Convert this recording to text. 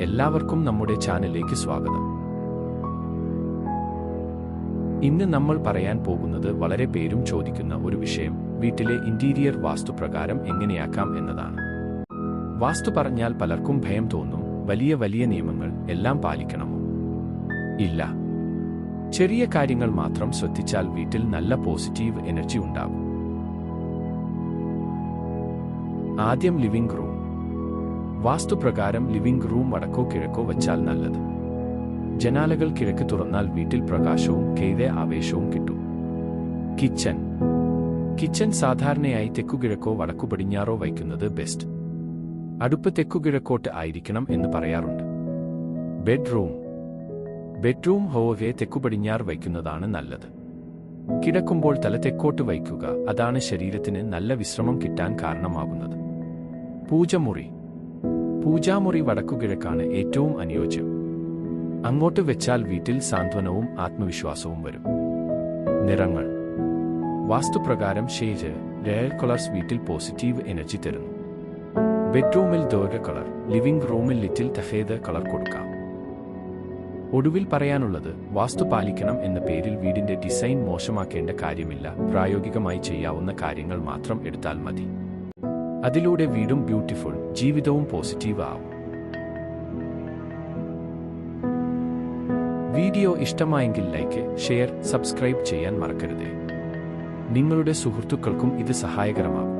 എല്ലാവർക്കും നമ്മുടെ ചാനലിലേക്ക് സ്വാഗതം. ഇന്ന് നമ്മൾ പറയാൻ പോകുന്നത് വളരെ പേരും ചോദിക്കുന്ന ഒരു വിഷയം വീട്ടിലെ ഇന്റീരിയർ വാസ്തുപ്രകാരം എങ്ങനെയാക്കാം എന്നതാണ്. വാസ്തു പറഞ്ഞാൽ പലർക്കും ഭയം തോന്നും വലിയ വലിയ നിയമങ്ങൾ എല്ലാം പാലിക്കണമോ? ഇല്ല. ചെറിയ കാര്യങ്ങൾ മാത്രം ശ്രദ്ധിച്ചാൽ വീട്ടിൽ നല്ല പോസിറ്റീവ് എനർജി ഉണ്ടാകും. ആദ്യം ലിവിംഗ് റൂം. വാസ്തുപ്രകാരം ലിവിംഗ് റൂം വടക്കോ കിഴക്കോ വച്ചാൽ നല്ലത്. ജനാലകൾ കിഴക്ക് തുറന്നാൽ വീട്ടിൽ പ്രകാശവും കെയ്തെ ആവേശവും കിട്ടും. കിച്ചൺ. കിച്ചൺ സാധാരണയായി തെക്കുകിഴക്കോ വടക്കു പടിഞ്ഞാറോ വയ്ക്കുന്നത് ബെസ്റ്റ്. അടുപ്പ് തെക്കുകിഴക്കോട്ട് ആയിരിക്കണം എന്ന് പറയാറുണ്ട്. ബെഡ്റൂം. ബെഡ്റൂം ഹോവെ തെക്കുപടിഞ്ഞാറ് വയ്ക്കുന്നതാണ് നല്ലത്. കിടക്കുമ്പോൾ തല തെക്കോട്ട് വയ്ക്കുക അതാണ് ശരീരത്തിന് നല്ല വിശ്രമം കിട്ടാൻ കാരണമാകുന്നത്. പൂജമുറി. പൂജാമുറി വടക്കുകിഴക്കാണ് ഏറ്റവും അനുയോജ്യം. അങ്ങോട്ട് വെച്ചാൽ വീട്ടിൽ സാന്ത്വനവും ആത്മവിശ്വാസവും വരും. നിറങ്ങൾ. വാസ്തുപ്രകാരം ഷേജ് റയൽ കളേഴ്സ് വീട്ടിൽ പോസിറ്റീവ് എനർജി തരുന്നു. ബെഡ്റൂമിൽ ദോര കളർ ലിവിംഗ് റൂമിൽ ലിറ്റിൽ തഫേദ് കളർ കൊടുക്കാം. ഒടുവിൽ പറയാനുള്ളത് വാസ്തു പാലിക്കണം എന്ന പേരിൽ വീടിന്റെ ഡിസൈൻ മോശമാക്കേണ്ട കാര്യമില്ല. പ്രായോഗികമായി ചെയ്യാവുന്ന കാര്യങ്ങൾ മാത്രം എടുത്താൽ മതി. അതിലൂടെ വീടും ബ്യൂട്ടിഫുൾ ജീവിതവും പോസിറ്റീവ് ആവും. വീഡിയോ ഇഷ്ടമായെങ്കിൽ ലൈക്ക് ഷെയർ സബ്സ്ക്രൈബ് ചെയ്യാൻ മറക്കരുത്. നിങ്ങളുടെ സുഹൃത്തുക്കൾക്കും ഇത് സഹായകരമാകും.